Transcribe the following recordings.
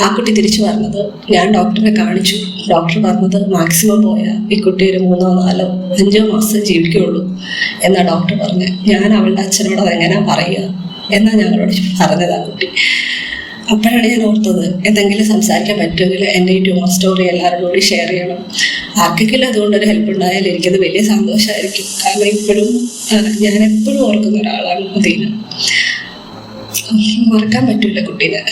ആ കുട്ടി തിരിച്ചു പറഞ്ഞത് ഞാൻ ഡോക്ടറെ കാണിച്ചു. ഡോക്ടർ പറഞ്ഞത് മാക്സിമം പോയാൽ ഈ കുട്ടി ഒരു മൂന്നോ നാലോ അഞ്ചോ മാസം ജീവിക്കുകയുള്ളൂ എന്നാ ഡോക്ടർ പറഞ്ഞു. ഞാൻ അവളുടെ അച്ഛനോട് അതെങ്ങനെയാ പറയുക എന്നാ ഞങ്ങളോട് പറഞ്ഞത് ആ കുട്ടി. അപ്പോഴാണ് ഞാൻ ഓർത്തത് എന്തെങ്കിലും സംസാരിക്കാൻ പറ്റുമെങ്കിൽ എന്റെ ഈ ട്യൂമർ സ്റ്റോറി എല്ലാവരോടും കൂടി ഷെയർ ചെയ്യണം. ആർക്കെങ്കിലും അതുകൊണ്ടൊരു ഹെൽപ്പ് ഉണ്ടായാൽ എനിക്കത് വലിയ സന്തോഷമായിരിക്കും കാരണം ഇപ്പോഴും ഞാൻ എപ്പോഴും ഓർക്കുന്ന ഒരാളാണ് മദീന. മറക്കാൻ പറ്റില്ല കുട്ടീനെ.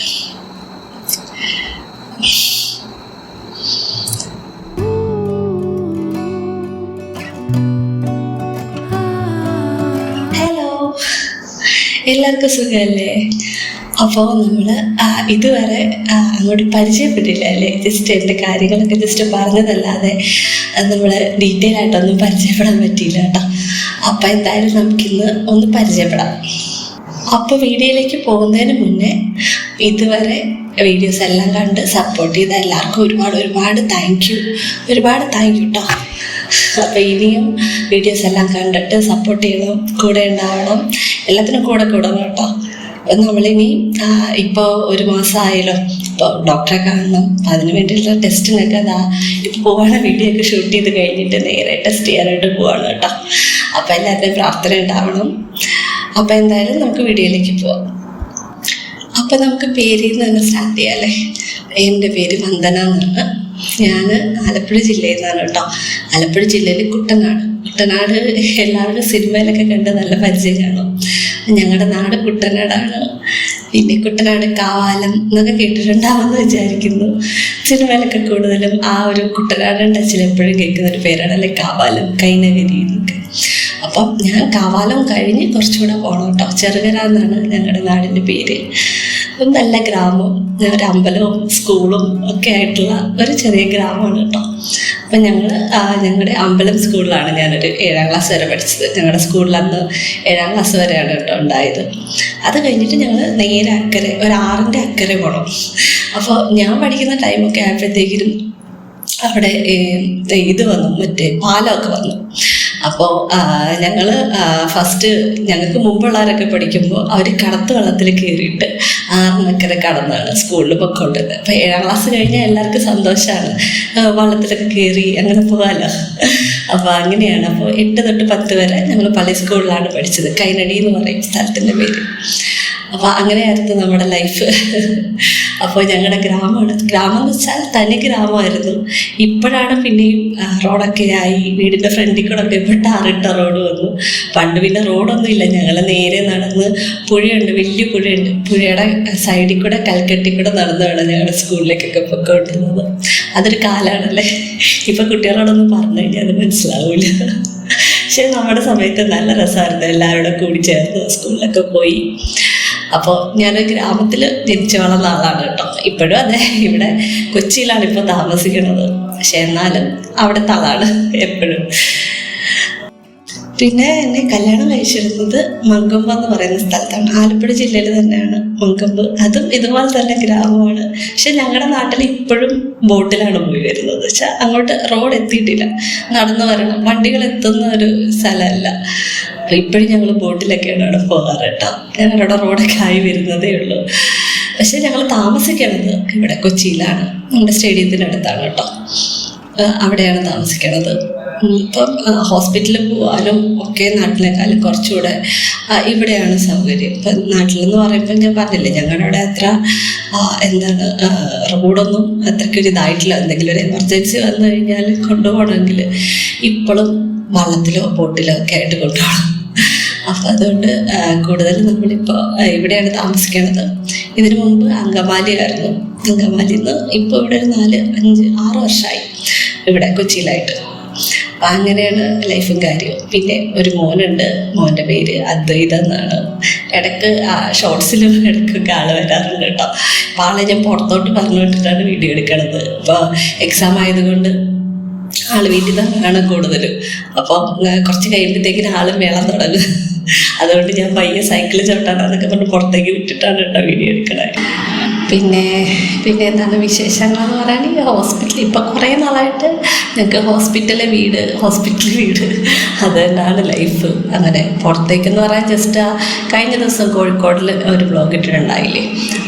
എല്ലാവർക്കും സുഖമല്ലേ? അപ്പോൾ നമ്മൾ ഇതുവരെ അങ്ങോട്ട് പരിചയപ്പെട്ടില്ല അല്ലേ? ജസ്റ്റ് എന്റെ കാര്യങ്ങളൊക്കെ ജസ്റ്റ് പറഞ്ഞതല്ലാതെ നമ്മൾ ഡീറ്റെയിൽ ആയിട്ടൊന്നും പരിചയപ്പെടാൻ പറ്റിയില്ല കേട്ടോ. അപ്പം എന്തായാലും നമുക്കിന്ന് ഒന്ന് പരിചയപ്പെടാം. അപ്പോൾ വീഡിയോയിലേക്ക് പോകുന്നതിന് മുന്നേ ഇതുവരെ വീഡിയോസ് എല്ലാം കണ്ട് സപ്പോർട്ട് ചെയ്ത എല്ലാവർക്കും ഒരുപാട് ഒരുപാട് താങ്ക് യു ഒരുപാട് താങ്ക് യു കേട്ടോ അപ്പോൾ ഇനിയും വീഡിയോസ് എല്ലാം കണ്ടിട്ട് സപ്പോർട്ട് ചെയ്യണം കൂടെ ഉണ്ടാവണം എല്ലാത്തിനും കൂടെ കൂടണം കേട്ടോ നമ്മളിനി ഇപ്പോൾ ഒരു മാസമായല്ലോ ഇപ്പോൾ ഡോക്ടറെ കാണണം അപ്പം അതിന് വേണ്ടിയിട്ടുള്ള ടെസ്റ്റിനൊക്കെ അതാ ഇപ്പോൾ പോവാണ് വീഡിയോ ഒക്കെ ഷൂട്ട് ചെയ്ത് കഴിഞ്ഞിട്ട് നേരെ ടെസ്റ്റ് ചെയ്യാനായിട്ട് പോവാണ് കേട്ടോ അപ്പോൾ എല്ലാവരുടെയും പ്രാർത്ഥന ഉണ്ടാവണം. അപ്പോൾ എന്തായാലും നമുക്ക് വീഡിയോയിലേക്ക് പോവാം. അപ്പം നമുക്ക് പേരിൽ നിന്ന് സ്റ്റാർട്ട് ചെയ്യാല്ലേ എന്റെ പേര് വന്ദന എന്നാണ്. ഞാൻ ആലപ്പുഴ ജില്ലയിൽ നിന്നാണ് കേട്ടോ. ആലപ്പുഴ ജില്ലയിൽ കുട്ടനാട്. കുട്ടനാട് എല്ലാവരും സിനിമയിലൊക്കെ കണ്ട് നല്ല പരിചയം കാണും ഞങ്ങളുടെ നാട് കുട്ടനാടാണ്. പിന്നെ കുട്ടനാട് കാവാലം എന്നൊക്കെ കേട്ടിട്ടുണ്ടാവുമെന്ന് വിചാരിക്കുന്നു. സിനിമയിലൊക്കെ കൂടുതലും ആ ഒരു കുട്ടനാടൻ ടച്ചിൽ എപ്പോഴും കേൾക്കുന്ന ഒരു പേരാണ് അല്ലെ? കാവാലം കൈനഗരി എന്നൊക്കെ. അപ്പം ഞാൻ കാവാലം കഴിഞ്ഞ് കുറച്ചുകൂടെ പോകണം കേട്ടോ. ചെറുകര എന്നാണ് ഞങ്ങളുടെ നാടിന്റെ പേര്. ഒരു നല്ല ഗ്രാമം ഒരു അമ്പലവും സ്കൂളും ഒക്കെ ആയിട്ടുള്ള ഒരു ചെറിയ ഗ്രാമമാണ് കേട്ടോ. അപ്പം ഞങ്ങൾ ഞങ്ങളുടെ അമ്പലം സ്കൂളിലാണ് ഞാനൊരു ഏഴാം ക്ലാസ് വരെ പഠിച്ചത്. ഞങ്ങളുടെ സ്കൂളിൽ അന്ന് ഏഴാം ക്ലാസ് വരെയാണ് കേട്ടോ ഉണ്ടായത്. അത് കഴിഞ്ഞിട്ട് ഞങ്ങൾ നേരെ അക്കരെ ഒരു ആറിന്റെ അക്കരെ പോകണം അപ്പോൾ ഞാൻ പഠിക്കുന്ന ടൈമൊക്കെ ആയപ്പോഴത്തേക്കിനും അവിടെ ഇത് വന്നു മറ്റേ പാലമൊക്കെ വന്നു. അപ്പോൾ ഞങ്ങൾ ഫസ്റ്റ് ഞങ്ങൾക്ക് മുമ്പുള്ളവരൊക്കെ പഠിക്കുമ്പോൾ അവർ കടത്ത് വെള്ളത്തിൽ കയറിയിട്ട് ആറിനക്കര കടന്നാണ് സ്കൂളിൽ പൊക്കോണ്ടത് അപ്പോൾ ഏഴാം ക്ലാസ് കഴിഞ്ഞാൽ എല്ലാവർക്കും സന്തോഷമാണ് വള്ളത്തിലൊക്കെ കയറി അങ്ങനെ പോകാമല്ലോ അപ്പോൾ അങ്ങനെയാണ്. അപ്പോൾ എട്ട് തൊട്ട് പത്ത് വരെ ഞങ്ങൾ പള്ളി സ്കൂളിലാണ് പഠിച്ചത്. കൈനടി എന്ന് പറയും സ്ഥലത്തിന്റെ പേര്. അപ്പോൾ അങ്ങനെയായിരുന്നു നമ്മുടെ ലൈഫ് അപ്പോൾ ഞങ്ങളുടെ ഗ്രാമമാണ് ഗ്രാമം എന്ന് വെച്ചാൽ തനി ഗ്രാമമായിരുന്നു. ഇപ്പോഴാണ് പിന്നെയും റോഡൊക്കെ ആയി. വീടിന്റെ ഫ്രണ്ടിൽ കൂടെ ഒക്കെ ഇപ്പോൾ ടാറിട്ട റോഡ് വന്നു. പണ്ട് പിന്നെ റോഡൊന്നും ഇല്ല. ഞങ്ങൾ നേരെ നടന്ന് പുഴയുണ്ട്. വലിയ പുഴയുണ്ട്. പുഴയുടെ സൈഡിൽ കൂടെ കൽക്കെട്ടി കൂടെ നടന്നതാണ് ഞങ്ങളുടെ സ്കൂളിലേക്കൊക്കെ പൊയ്ക്കൊണ്ടിരുന്നത് അതൊരു കാലാണല്ലേ? ഇപ്പം കുട്ടികളോടൊന്നും പറഞ്ഞു കഴിഞ്ഞാൽ അത് മനസ്സിലാവില്ല പക്ഷെ നമ്മുടെ സമയത്ത് നല്ല രസമായിരുന്നു. എല്ലാവരും കൂടി ചേർന്ന് സ്കൂളിലൊക്കെ പോയി. അപ്പോൾ ഞാൻ ഗ്രാമത്തിൽ ജനിച്ചു വളർന്ന ആളാണ് കേട്ടോ. ഇപ്പോഴും അതെ ഇവിടെ കൊച്ചിയിലാണ് ഇപ്പോൾ താമസിക്കുന്നത്. പക്ഷെ എന്നാലും അവിടുത്തെ ആളാണ് എപ്പോഴും. പിന്നെ എന്നെ കല്യാണം കഴിച്ചിരുന്നത് മങ്കമ്പ എന്ന് പറയുന്ന സ്ഥലത്താണ്. ആലപ്പുഴ ജില്ലയിൽ തന്നെയാണ് മങ്കമ്പ് അതും ഇതുപോലെ തന്നെ ഗ്രാമമാണ്. പക്ഷെ ഞങ്ങളുടെ നാട്ടിൽ ഇപ്പോഴും ബോട്ടിലാണ് പോയി വരുന്നത്. വെച്ചാൽ അങ്ങോട്ട് റോഡ് എത്തിയിട്ടില്ല. നടന്നു വരണം. വണ്ടികൾ എത്തുന്ന ഒരു സ്ഥലമല്ല. ഇപ്പോഴും ഞങ്ങൾ ബോട്ടിലൊക്കെയാണ് അവിടെ പോകാറ് കേട്ടോ. ഞങ്ങളുടെ റോഡൊക്കെ ആയി വരുന്നതേ ഉള്ളൂ. പക്ഷെ ഞങ്ങൾ താമസിക്കണത് ഇവിടെ കൊച്ചിയിലാണ്. നമ്മുടെ സ്റ്റേഡിയത്തിനടുത്താണ് കേട്ടോ. അവിടെയാണ് താമസിക്കണത്. ഇപ്പം ഹോസ്പിറ്റലിൽ പോകാനും ഒക്കെ നാട്ടിലേക്കാളും കുറച്ചുകൂടെ ഇവിടെയാണ് സൗകര്യം. ഇപ്പം നാട്ടിലെന്ന് പറയുമ്പോൾ ഞാൻ പറഞ്ഞില്ലേ ഞങ്ങളുടെ അവിടെ അത്ര എന്താണ് റോഡൊന്നും അത്രയ്ക്കൊരു ഇതായിട്ടില്ല. എന്തെങ്കിലും ഒരു എമർജൻസി വന്നു കഴിഞ്ഞാൽ കൊണ്ടുപോകണമെങ്കിൽ ഇപ്പോഴും വള്ളത്തിലോ ബോട്ടിലോ ഒക്കെ ആയിട്ട് കൊണ്ടുപോകണം. അപ്പം അതുകൊണ്ട് കൂടുതലും നമ്മളിപ്പോൾ ഇവിടെയാണ് താമസിക്കുന്നത് ഇതിനു മുമ്പ് അങ്കമാലിയായിരുന്നു അങ്കമാലിയിൽ നിന്ന് ഇപ്പോൾ ഇവിടെ ഒരു നാല് അഞ്ച് ആറ് വർഷമായി ഇവിടെ കൊച്ചിയിലായിട്ട്. അപ്പം അങ്ങനെയാണ് ലൈഫും കാര്യവും. പിന്നെ ഒരു മോനുണ്ട് മോന്റെ പേര് അദ്വൈത എന്നാണ്. ഇടയ്ക്ക് ആ ഷോർട്സിലും ഇടയ്ക്കൊക്കെ ആൾ വരാറുണ്ട് കേട്ടോ. അപ്പോൾ ആളെ ഞാൻ പുറത്തോട്ട് പറഞ്ഞു വിട്ടിട്ടാണ് വീഡിയോ എടുക്കണത്. ഇപ്പോൾ എക്സാം ആയതുകൊണ്ട് ആൾ വീട്ടിൽ തന്നെയാണ് കൂടുതലും. അപ്പം കുറച്ച് കഴിയുമ്പോഴത്തേക്കിന് ആൾ വേളം തുടങ്ങും. അതുകൊണ്ട് ഞാൻ പയ്യെ സൈക്കിൾ ചവിട്ടാണെന്നൊക്കെ പറഞ്ഞ് പുറത്തേക്ക് വിട്ടിട്ടാണ് കേട്ടോ വീഡിയോ എടുക്കണേ പിന്നെ പിന്നെ എന്താണ് വിശേഷങ്ങൾ എന്ന് പറയാൻ ഈ ഹോസ്പിറ്റലിൽ ഇപ്പം കുറേ നാളായിട്ട് ഞങ്ങൾക്ക് ഹോസ്പിറ്റലിലെ വീട് ഹോസ്പിറ്റൽ വീട്. അത് തന്നെയാണ് ലൈഫ് അങ്ങനെ പുറത്തേക്കെന്ന് പറയാൻ ജസ്റ്റ് കഴിഞ്ഞ ദിവസം കോഴിക്കോടിൽ ഒരു ബ്ലോഗ് ഇട്ടിട്ടുണ്ടായില്ലേ.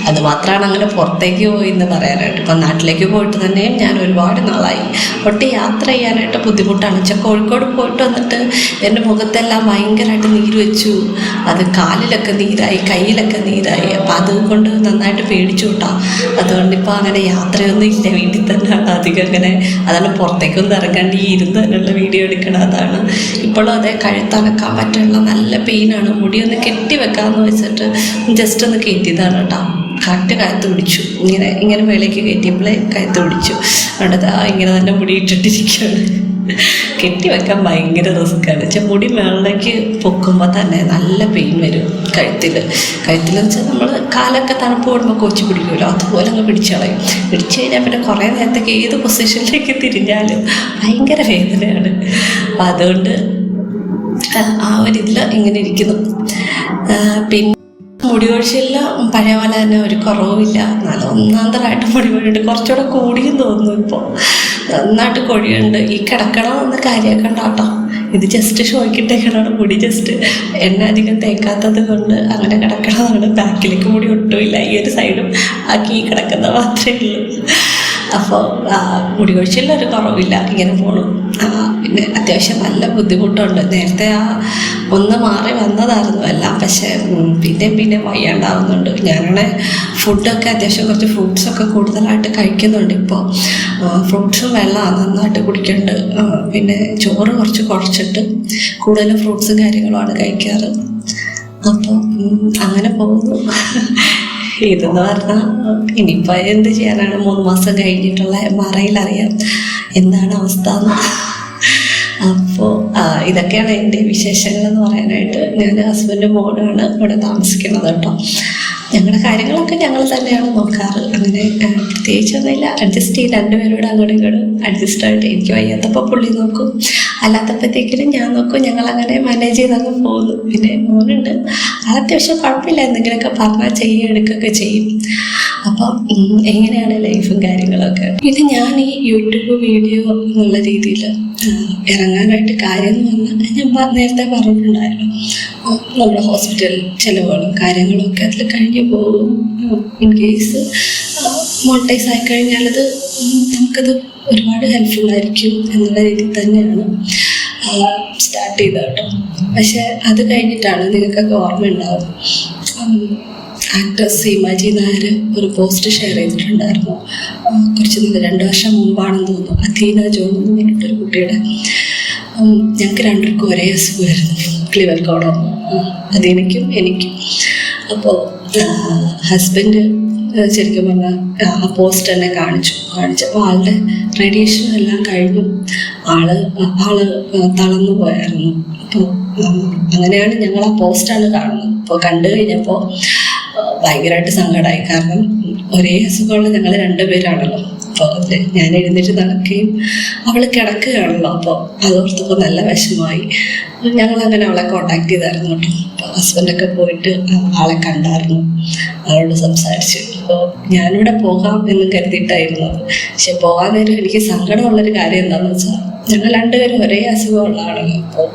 അത് മാത്രമാണ് അങ്ങനെ പുറത്തേക്ക് പോയി എന്ന് പറയാനായിട്ട്. ഇപ്പം നാട്ടിലേക്ക് പോയിട്ട് തന്നെയും ഞാൻ ഒരുപാട് നാളായി. ഒട്ട് യാത്ര ചെയ്യാനായിട്ട് ബുദ്ധിമുട്ടാണ്. വെച്ചാൽ കോഴിക്കോട് പോയിട്ട് വന്നിട്ട് എന്റെ മുഖത്തെല്ലാം ഭയങ്കരമായിട്ട് നീര് വെച്ചു. അത് കാലിലൊക്കെ നീരായി കയ്യിലൊക്കെ നീരായി. അപ്പം അതുകൊണ്ട് നന്നായിട്ട് പേടിച്ചു കൂട്ടാം അതുകൊണ്ട് ഇപ്പോൾ അങ്ങനെ യാത്രയൊന്നും ഇല്ല. വീട്ടിൽ തന്നെയാണ് അധികം അങ്ങനെ അതാണ് പുറത്തേക്കൊന്നും ഇറങ്ങാണ്ട് ഈ ഇരുന്ന് തന്നെയുള്ള വീഡിയോ എടുക്കണം അതാണ് ഇപ്പോഴും അതേ കഴുത്തനക്കാൻ പറ്റുള്ള നല്ല പെയിനാണ് മുടിയൊന്ന് കെട്ടി വെക്കാമെന്ന് വെച്ചിട്ട് ജസ്റ്റ് ഒന്ന് കെട്ടിയതാണ് കേട്ടോ കറക്റ്റ് കയത്ത് പിടിച്ചു ഇങ്ങനെ ഇങ്ങനെ മേലേക്ക് കയറ്റിയപ്പോഴേ കയത്ത് പിടിച്ചു അവിടെ ഇങ്ങനെ തന്നെ മുടി ഇട്ടിട്ടിരിക്കുകയാണ് കെട്ടി വെക്കാൻ ഭയങ്കര റിസ്ക്കാണ്. വെച്ചാൽ മുടി മേളിലേക്ക് പൊക്കുമ്പോൾ തന്നെ നല്ല പെയിൻ വരും കഴുത്തിൽ കഴുത്തിലെന്ന് വെച്ചാൽ നമ്മൾ കാലൊക്കെ തണുപ്പ് കൂടുമ്പോൾ കൊച്ചു പിടിക്കുമല്ലോ അതുപോലെ അങ്ങ് പിടിച്ചളയും പിടിച്ചു കഴിഞ്ഞാൽ പിന്നെ കുറേ നേരത്തേക്ക് ഏത് പൊസിഷനിലേക്ക് തിരിഞ്ഞാലും ഭയങ്കര വേദനയാണ്. അപ്പം അതുകൊണ്ട് ആ ഒരു ഇതിൽ ഇങ്ങനെ ഇരിക്കുന്നു. പിന്നെ മുടി പഴയ പോലെ തന്നെ ഒരു കുറവുമില്ല. എന്നാലും ഒന്നാന്തരമായിട്ട് മുടി കൊഴിയുണ്ട് കുറച്ചുകൂടെ കൂടിയും തോന്നുന്നു ഇപ്പോൾ നന്നായിട്ട് കൊഴിയുണ്ട്. ഈ കിടക്കണം എന്ന കാര്യമാക്കണ്ട കേട്ടോ ഇത് ജസ്റ്റ് ഷോയ്ക്കിട്ടേക്കണാണ് മുടി ജസ്റ്റ് എണ്ണ അധികം തേക്കാത്തത് കൊണ്ട് അങ്ങനെ കിടക്കണമെന്നാണ് ബാക്കിലേക്ക് മുടി ഒട്ടുമില്ല. ഈ ഒരു സൈഡും ആക്കി കിടക്കുന്ന മാത്രമേ ഉള്ളൂ. അപ്പോൾ മുടി കൊഴിച്ചിലൊരു കുറവില്ല. ഇങ്ങനെ പോണു. പിന്നെ അത്യാവശ്യം നല്ല ബുദ്ധിമുട്ടുണ്ട്. നേരത്തെ ആ ഒന്ന് മാറി വന്നതായിരുന്നു എല്ലാം. പക്ഷേ പിന്നെ പിന്നെയും വയ്യാണ്ടാവുന്നുണ്ട്. ഞാനാണെ ഫുഡൊക്കെ അത്യാവശ്യം കുറച്ച് ഫ്രൂട്ട്സൊക്കെ കൂടുതലായിട്ട് കഴിക്കുന്നുണ്ട് ഇപ്പോൾ ഫ്രൂട്ട്സും വെള്ളമാണ് നന്നായിട്ട് കുടിക്കുന്നുണ്ട് പിന്നെ ചോറ് കുറച്ച് കുറച്ചിട്ട് കൂടുതലും ഫ്രൂട്ട്സും കാര്യങ്ങളുമാണ് കഴിക്കാറ്. അപ്പോൾ അങ്ങനെ പോകുന്നു. ഇതെന്ന് പറഞ്ഞാൽ ഇനിയിപ്പോൾ എന്ത് ചെയ്യാനാണ്? മൂന്ന് മാസം കഴിഞ്ഞിട്ടുള്ള അറിയാം. എന്താണ് അവസ്ഥ? എന്ന് അപ്പോൾ ഇതൊക്കെയാണ് എന്റെ വിശേഷങ്ങൾ എന്ന് പറയാനായിട്ട് ഞാൻ ഹസ്ബൻഡ് മോഡാണ് ഇവിടെ താമസിക്കുന്നത് കേട്ടോ. ഞങ്ങളുടെ കാര്യങ്ങളൊക്കെ ഞങ്ങൾ തന്നെയാണ് നോക്കാറ്. അങ്ങനെ പ്രത്യേകിച്ച് പ്രത്യേകിച്ചൊന്നുമില്ല അഡ്ജസ്റ്റ് ചെയ്ത് രണ്ടുപേരോട് അങ്ങോട്ടും ഇങ്ങോട്ടും അഡ്ജസ്റ്റ് ആയിട്ട് എനിക്ക് വയ്യാത്തപ്പോൾ പുള്ളി നോക്കും. അല്ലാത്തപ്പോഴത്തേക്കിനും ഞാൻ നോക്കും ഞങ്ങൾ അങ്ങനെ മാനേജ് ചെയ്തങ്ങ് പോകുന്നു. പിന്നെ മോനുണ്ട്. അത് അത്യാവശ്യം കുഴപ്പമില്ല. എന്തെങ്കിലുമൊക്കെ പറഞ്ഞാൽ ചെയ്യുക എടുക്കുകയൊക്കെ ചെയ്യും. അപ്പം എങ്ങനെയാണ് ലൈഫും കാര്യങ്ങളൊക്കെ? പിന്നെ ഞാൻ ഈ യൂട്യൂബ് വീഡിയോ എന്നുള്ള രീതിയിൽ ഇറങ്ങാനായിട്ട് കാര്യം എന്ന് പറഞ്ഞാൽ ഞാൻ നേരത്തെ പറഞ്ഞിട്ടുണ്ടായിരുന്നു. നമ്മുടെ ഹോസ്പിറ്റൽ ചിലവുകളും കാര്യങ്ങളും ഒക്കെ അതിൽ കഴിഞ്ഞു പോകും. ഇൻ കേസ് മോണിറ്റൈസ് ആയി കഴിഞ്ഞാൽ അത് നമുക്കത് ഒരുപാട് ഹെൽപ്ഫുൾ ആയിരിക്കും എന്നുള്ള രീതിയിൽ തന്നെയാണ് സ്റ്റാർട്ട് ചെയ്തത് കേട്ടോ. പക്ഷെ അത് കഴിഞ്ഞിട്ടാണ് നിങ്ങൾക്കൊക്കെ ഓർമ്മ ഉണ്ടാവും ആക്ട്രസ് സീമാജി നായർ ഒരു പോസ്റ്റ് ഷെയർ ചെയ്തിട്ടുണ്ടായിരുന്നു. കുറച്ച് നിന്ന് രണ്ട് വർഷം മുമ്പാണെന്ന് തോന്നുന്നു. അധീന ജോൺ എന്ന് പറഞ്ഞിട്ടൊരു കുട്ടിയുടെ ഞങ്ങൾക്ക് രണ്ടുപേർക്കും ഒരേ അസുഖമായിരുന്നു. ക്ലിവർ കോഡോ അതെനിക്കും എനിക്കും. അപ്പോൾ ഹസ്ബൻഡ് ശരിക്കും പറഞ്ഞാൽ ആ പോസ്റ്റ് തന്നെ കാണിച്ചു കാണിച്ചപ്പോൾ ആളുടെ റേഡിയേഷൻ എല്ലാം കഴിഞ്ഞു. ആൾ ആൾ തളർന്നു പോയായിരുന്നു. അപ്പോൾ അങ്ങനെയാണ് ഞങ്ങൾ ആ പോസ്റ്റാണ് കാണുന്നത്. അപ്പോൾ കണ്ടു കഴിഞ്ഞപ്പോൾ ഭയങ്കരമായിട്ട് സങ്കടമായി. കാരണം ഒരേ അസുഖമുള്ള ഞങ്ങൾ രണ്ടുപേരാണല്ലോ. അപ്പോൾ ഞാൻ എഴുന്നേറ്റ് നടക്കുകയും അവൾ കിടക്കുകയാണല്ലോ. അപ്പോൾ അതോർത്തപ്പോൾ നല്ല വിഷമമായി. ഞങ്ങൾ അങ്ങനെ അവളെ കോണ്ടാക്ട് ചെയ്തായിരുന്നു കേട്ടോ. അപ്പോൾ ഹസ്ബൻഡൊക്കെ പോയിട്ട് ആളെ കണ്ടായിരുന്നു. അവളോട് സംസാരിച്ചു. അപ്പോൾ ഞാനിവിടെ പോകാം എന്ന് കരുതിയിട്ടായിരുന്നു. പക്ഷെ പോകാൻ നേരം എനിക്ക് സങ്കടമുള്ളൊരു കാര്യം എന്താണെന്ന് വെച്ചാൽ ഞങ്ങൾ രണ്ടുപേരും ഒരേ അസുഖമുള്ള ആളുകൾ അപ്പോൾ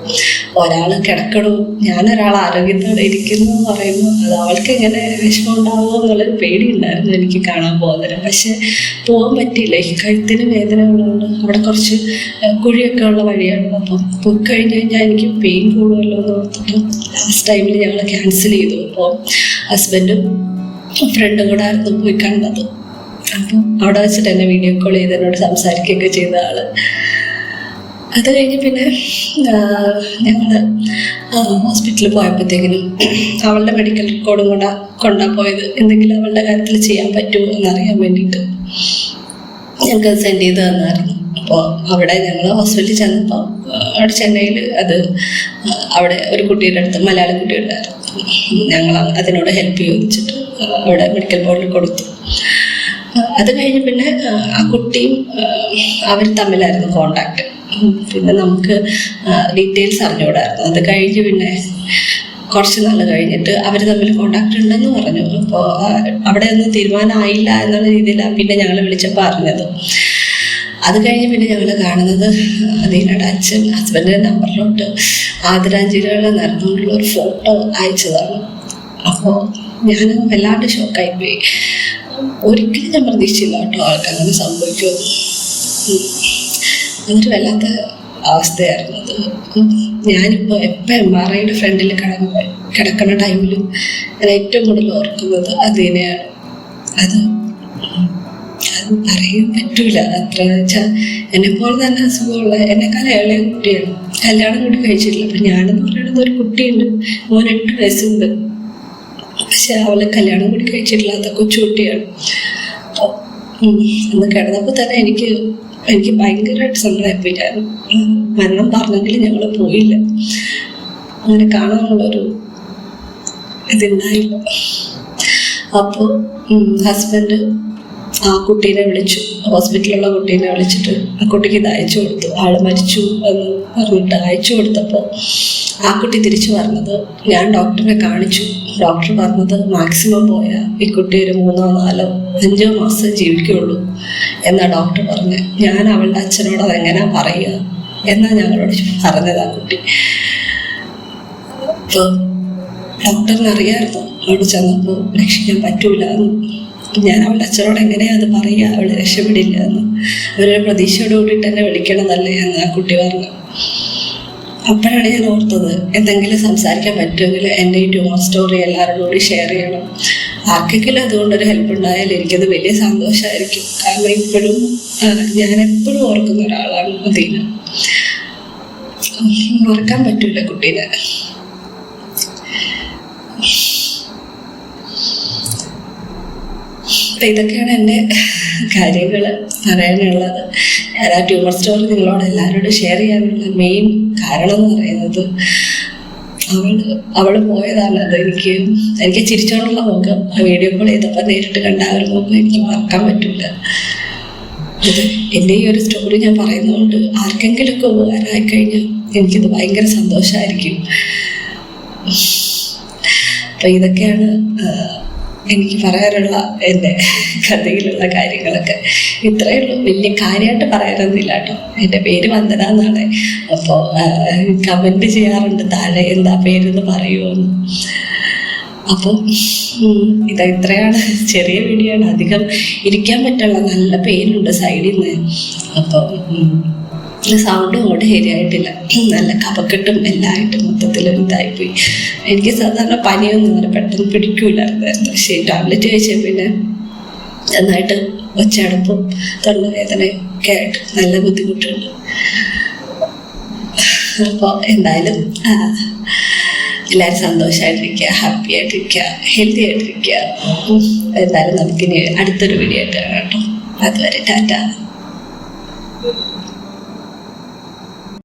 ഒരാൾ കിടക്കണു. ഞാനൊരാൾ ആരോഗ്യത്തോടെ ഇരിക്കുന്നു എന്ന് പറയുമ്പോൾ അത് അവൾക്ക് എങ്ങനെ വിഷമം ഉണ്ടാവുമോ എന്നുള്ളൊരു പേടിയുണ്ടായിരുന്നു എനിക്ക് കാണാൻ പോകുന്നത് പക്ഷെ പോകാൻ പറ്റിയില്ല. ഈ കഴുത്തിന് വേദന ഉള്ളതുകൊണ്ട് അവിടെ കുറച്ച് കുഴിയൊക്കെ ഉള്ള വഴിയാണ് അപ്പം പോയി കഴിഞ്ഞ് കഴിഞ്ഞാൽ എനിക്ക് പെയിൻ കൂടുമല്ലോ എന്ന് ഓർത്തിട്ട് ലാസ്റ്റ് ടൈമിൽ ഞങ്ങൾ ക്യാൻസൽ ചെയ്തു. അപ്പോൾ ഹസ്ബൻഡും ഫ്രണ്ടും കൂടെ ആയിരുന്നു പോയി കണ്ടത്. അപ്പം അവിടെ വെച്ചിട്ട് എന്നെ വീഡിയോ കോൾ ചെയ്ത് എന്നോട് സംസാരിക്കുകയൊക്കെ ചെയ്ത ആൾ. അത് കഴിഞ്ഞ് പിന്നെ ഞങ്ങൾ ഹോസ്പിറ്റലിൽ പോയപ്പോഴത്തേക്കിനും അവളുടെ മെഡിക്കൽ റെക്കോർഡും കൂടെ കൊണ്ടാ പോയത്. എന്തെങ്കിലും അവളുടെ കാര്യത്തിൽ ചെയ്യാൻ പറ്റുമോ എന്നറിയാൻ വേണ്ടിയിട്ട് ഞങ്ങൾക്ക് സെൻഡ് ചെയ്ത് തന്നായിരുന്നു. അപ്പോൾ അവിടെ ഞങ്ങൾ ഹോസ്പിറ്റലിൽ ചെന്നപ്പോൾ അവിടെ ചെന്നൈയിൽ അത് അവിടെ ഒരു കുട്ടിയുടെ അടുത്ത് മലയാളി കുട്ടി ഉണ്ടായിരുന്നു ഞങ്ങൾ അതിനോട് ഹെൽപ്പ് ചോദിച്ചിട്ട് അവിടെ മെഡിക്കൽ ബോർഡിൽ കൊടുത്തു. അത് കഴിഞ്ഞ് പിന്നെ ആ കുട്ടിയും അവർ തമ്മിലായിരുന്നു കോണ്ടാക്ട് പിന്നെ നമുക്ക് ഡീറ്റെയിൽസ് അറിഞ്ഞുകൂടായിരുന്നു. അത് കഴിഞ്ഞ് പിന്നെ കുറച്ച് നാൾ കഴിഞ്ഞിട്ട് അവർ തമ്മിൽ കോണ്ടാക്ട് ഉണ്ടെന്ന് പറഞ്ഞു. അപ്പോൾ അവിടെ ഒന്നും തീരുമാനമായില്ല എന്നുള്ള രീതിയിലാണ് പിന്നെ ഞങ്ങൾ വിളിച്ചപ്പോൾ അറിഞ്ഞത്. അത് കഴിഞ്ഞ് പിന്നെ ഞങ്ങൾ കാണുന്നത് ദീനയുടെ അച്ഛൻ ഹസ്ബൻഡിന്റെ നമ്പറിലോട്ട് ആദരാഞ്ജലികളെ നടന്നുകൊണ്ടുള്ള ഒരു ഫോട്ടോ അയച്ചതാണ്. അപ്പോൾ ഞാൻ വല്ലാണ്ട് ഷോക്കായി പോയി. ഒരിക്കലും ഞാൻ പ്രതീക്ഷിച്ചില്ല കേട്ടോ ആൾക്കാർ അങ്ങനെ സംഭവിക്കുമെന്ന്. അതൊരു വല്ലാത്ത അവസ്ഥയായിരുന്നു അത്. ഞാനിപ്പോൾ എപ്പോൾ എം ആർ ഐയുടെ ഫ്രണ്ടിൽ കിടന്ന് കിടക്കുന്ന ടൈമിൽ ഞാൻ ഏറ്റവും കൂടുതൽ ഓർക്കുന്നത് അതിനെയാണ് അത് അത് പറയാൻ പറ്റൂല. അത്ര വെച്ചാൽ എന്നെപ്പോലെ തന്നെ അസുഖമുള്ള എന്നെക്കാളും ഇളയ കുട്ടിയാണ്. കല്യാണം കൂടി കഴിച്ചിട്ടില്ല. അപ്പം ഞാനെന്ന് പറയുന്നത് ഒരു കുട്ടിയുണ്ട്. മോൻ എട്ട് വയസ്സുണ്ട്. പക്ഷെ അവളെ കല്യാണം കൂടി കഴിച്ചിട്ടില്ലാത്ത കൊച്ചുകുട്ടിയാണ്. അപ്പോൾ അന്ന് കിടന്നപ്പോൾ തന്നെ എനിക്ക് എനിക്ക് ഭയങ്കരമായിട്ട് സങ്കടമായിപ്പോയി മരണം പറഞ്ഞെങ്കിൽ ഞങ്ങൾ പോയില്ല. അങ്ങനെ കാണാനുള്ളൊരു ഇതുണ്ടായില്ല. അപ്പോൾ ഹസ്ബൻഡ് ആ കുട്ടീനെ വിളിച്ചു. ഹോസ്പിറ്റലിലുള്ള കുട്ടീനെ വിളിച്ചിട്ട് ആ കുട്ടിക്ക് ഇത് അയച്ചു കൊടുത്തു. ആൾ മരിച്ചു എന്ന് പറഞ്ഞിട്ട് അയച്ചു കൊടുത്തപ്പോൾ ആ കുട്ടി തിരിച്ചു പറഞ്ഞത് ഞാൻ ഡോക്ടറെ കാണിച്ചു. ഡോക്ടർ പറഞ്ഞത് മാക്സിമം പോയാൽ ഈ കുട്ടി ഒരു മൂന്നോ നാലോ അഞ്ചോ മാസം ജീവിക്കുള്ളൂ എന്നാ ഡോക്ടർ പറഞ്ഞത് ഞാൻ അവളുടെ അച്ഛനോട് അതെങ്ങനെയാ പറയുക എന്നാ ഞങ്ങളോട് പറഞ്ഞത് ആ കുട്ടി. അപ്പോൾ ഡോക്ടറിന് അറിയാമായിരുന്നു അവിടെ ചെന്നപ്പോൾ രക്ഷിക്കാൻ പറ്റൂല ഞാൻ അവളുടെ അച്ഛനോട് എങ്ങനെയാണ് അത് പറയുക? അവൾ രക്ഷപ്പെടില്ല എന്ന്. അവരൊരു പ്രതീക്ഷയോട് കൂടിയിട്ട് എന്നെ വിളിക്കണതല്ലേ എന്ന് ആ കുട്ടി പറഞ്ഞു. അപ്പോഴാണ് ഞാൻ ഓർത്തത് എന്തെങ്കിലും സംസാരിക്കാൻ പറ്റുമെങ്കിൽ എന്റെ ഈ ട്യൂമർ സ്റ്റോറി എല്ലാവരോടും കൂടി ഷെയർ ചെയ്യണം. ആർക്കെങ്കിലും അതുകൊണ്ടൊരു ഹെൽപ്പ് ഉണ്ടായാൽ എനിക്കത് വലിയ സന്തോഷമായിരിക്കും കാരണം ഇപ്പോഴും ഞാൻ എപ്പോഴും ഓർക്കുന്ന ഒരാളാണ് അദീന മറക്കാൻ പറ്റൂല കുട്ടീനെ. ഇതൊക്കെയാണ് എന്റെ കാര്യങ്ങൾ പറയാനുള്ളത് ഞാൻ ആ ട്യൂമർ സ്റ്റോറി നിങ്ങളോട് എല്ലാവരോടും ഷെയർ ചെയ്യാനുള്ള മെയിൻ കാരണം എന്ന് പറയുന്നത് അവൾ അവൾ പോയതാണ്. അത് എനിക്ക് എനിക്ക് ചിരിച്ചോണ്ടുള്ള മുഖം. ആ വീഡിയോ കോൾ ചെയ്തപ്പോൾ നേരിട്ട് കണ്ട ആ ഒരു മുഖം എനിക്ക് മറക്കാൻ പറ്റില്ല എന്റെ ഈ ഒരു സ്റ്റോറി ഞാൻ പറയുന്നതുകൊണ്ട് ആർക്കെങ്കിലുമൊക്കെ ഉപകാരമായി കഴിഞ്ഞാൽ എനിക്കിത് ഭയങ്കര സന്തോഷമായിരിക്കും അപ്പം ഇതൊക്കെയാണ് എനിക്ക് പറയാനുള്ള എന്റെ കഥയിലുള്ള കാര്യങ്ങളൊക്കെ ഇത്രയേ ഉള്ളൂ. വലിയ കാര്യമായിട്ട് പറയാനൊന്നുമില്ല കേട്ടോ. എന്റെ പേര് വന്ദന എന്നാണ്. അപ്പോൾ കമന്റ് ചെയ്യാറുണ്ട്. താഴെ എന്താ പേരെന്ന് പറയുമോന്ന്. അപ്പോൾ ഇതാ ഇത്രയാണ്. ചെറിയ വീഡിയോ ആണ് അധികം ഇരിക്കാൻ പറ്റുള്ള നല്ല പെയിനുണ്ട് സൈഡിൽ നിന്ന്. അപ്പോൾ സൗണ്ടും അങ്ങോട്ട് ശരിയായിട്ടില്ല. നല്ല കപക്കെട്ടും എല്ലായിട്ടും മൊത്തത്തിൽ ഇതായിപ്പോയി. എനിക്ക് സാധാരണ പനിയൊന്നും അങ്ങനെ പെട്ടെന്ന് പിടിക്കൂലായിരുന്നു പക്ഷേ ടാബ്ലറ്റ് കഴിച്ച പിന്നെ നന്നായിട്ട് ഒച്ചടപ്പും തൊണ്ടവേദന ഒക്കെ ആയിട്ട് നല്ല ബുദ്ധിമുട്ടുണ്ട്. അപ്പോൾ എന്തായാലും എല്ലാവരും സന്തോഷമായിട്ടിരിക്കുക ഹാപ്പി ആയിട്ടിരിക്കുക ഹെൽത്തി ആയിട്ടിരിക്കുക. എന്തായാലും നമുക്കിനി അടുത്തൊരു വീഡിയോ ആയിട്ട് കാണാം കേട്ടോ. അതുവരെ ടാറ്റ.